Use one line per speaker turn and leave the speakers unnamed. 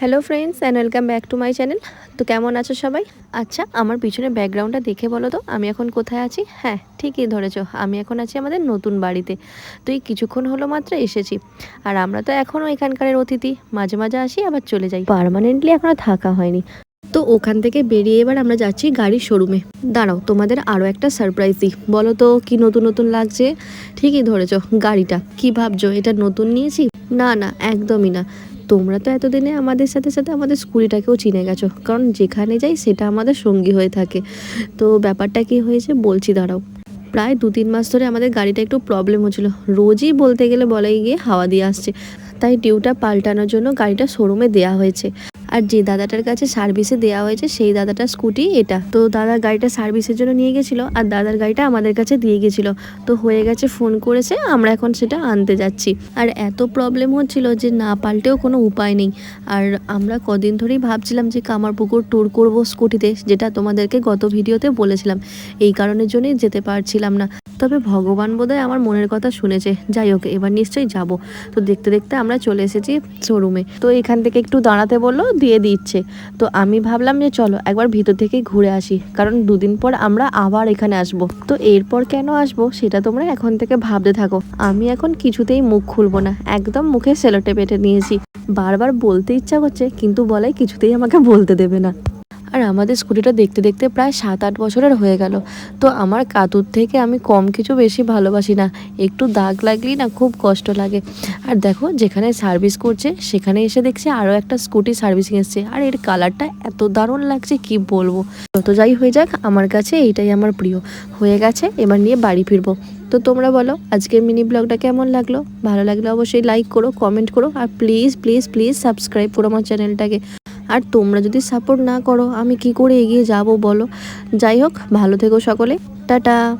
Hello friends and welcome back to my channel তো কেমন আছো সবাই? আচ্ছা আমার পিছনে ব্যাকগ্রাউন্ডটা দেখে বলো তো, আমি এখন কোথায় আছি? হ্যাঁ ঠিকই ধরেছো, আমি এখন আছি আমাদের নতুন বাড়িতে। তো এই কিছুক্ষণ হলো মাত্র এসেছি। আর আমরা তো এখনও এখানকারের অতিথি। মাঝে মাঝে আসি, আবার চলে যাই। পার্মানেন্টলি এখনও থাকা হয়নি। তো ওখান থেকে বেরিয়ে এবার আমরা যাচ্ছি গাড়ির শোরুমে দাঁড়াও, তোমাদের আরও একটা সারপ্রাইজ দিই। বলো তো, কি নতুন নতুন লাগছে? ঠিকই ধরেছো, গাড়িটা। কি ভাবছ, এটা নতুন নিয়েছি? না না, একদমই না। তোমরা তো এতদিনে আমাদের সাথে সাথে আমাদের স্কুলটাকেও চিনে গেছো। কারণ যেখানে যাই সেটা আমাদের সঙ্গী হয়ে থাকে। তো ব্যাপারটা কি হয়েছে বলছি দাঁড়াও। প্রায় দু তিন মাস ধরে আমাদের গাড়িটা একটু প্রবলেম হচ্ছিল। রোজই বলতে গেলে বলাই গিয়ে হাওয়া দিয়ে আসছে। তাই ডিউটা পাল্টানোর জন্য গাড়িটা শোরুমে দেওয়া হয়েছে। আর যে দাদাটার কাছে সার্ভিসে দেওয়া হয়েছে, সেই দাদাটার স্কুটি এটা। তো দাদা গাড়িটা সার্ভিসের জন্য নিয়ে গেছিল, আর দাদার গাড়িটা আমাদের কাছে দিয়ে গেছিল। তো হয়ে গেছে ফোন করেছে, আমরা এখন সেটা আনতে যাচ্ছি। আর এত প্রবলেম হচ্ছিল যে না পাল্টেও কোনো উপায় নেই। আর আমরা কদিন ধরেই ভাবছিলাম যে কামারপুকুর ট্যুর করব স্কুটিতে যেটা তোমাদেরকে গত ভিডিওতে বলেছিলাম। এই কারণের জন্যই যেতে পারছিলাম না। তবে ভগবান বোধহয় আমার মনের কথা শুনেছে। যাই হোক, এবার নিশ্চয়ই যাব। তো দেখতে দেখতে আমরা চলে এসেছি শোরুমে তো এখান থেকে একটু দাঁড়াতে বলল দিয়ে দিচ্ছে। তো আমি ভাবলাম যে চলো একবার ভিতর থেকে ঘুরে আসি, কারণ দুদিন পর আমরা আবার এখানে আসব। তো এরপর কেন আসব সেটা তোমরা এখন থেকে ভাবতে থাকো। আমি এখন কিছুতেই মুখ খুলবো না, একদম মুখে সেলোটে পেটে নিয়েছি। বারবার বলতে ইচ্ছা করছে, কিন্তু বলাই কিছুতেই আমাকে বলতে দেবে না। আর আমাদের স্কুটিটা দেখতে দেখতে প্রায় সাত আট বছরের হয়ে গেল। তো আমার কাতুর থেকে আমি কম কিছু বেশি ভালোবাসি না। একটু দাগ লাগলেই না খুব কষ্ট লাগে। আর দেখো, যেখানে সার্ভিস করছে, সেখানে এসে দেখছি আরও একটা স্কুটি সার্ভিসিং এসছে। আর এর কালারটা এত দারুণ লাগছে, কি বলব? যত যাই হয়ে যাক, আমার কাছে এইটাই আমার প্রিয়। হয়ে গেছে, এবার নিয়ে বাড়ি ফিরবো। তো তোমরা বলো, আজকের মিনি ব্লগটা কেমন লাগল? ভালো লাগলে অবশ্যই লাইক করো কমেন্ট করো। আর প্লিজ প্লিজ প্লিজ সাবস্ক্রাইব করো আমার চ্যানেলটাকে। আর তোমরা যদি সাপোর্ট না করো, আমি কি করে এগিয়ে যাব বলো? যাই হোক, ভালো থেকো সকলে। টাটা।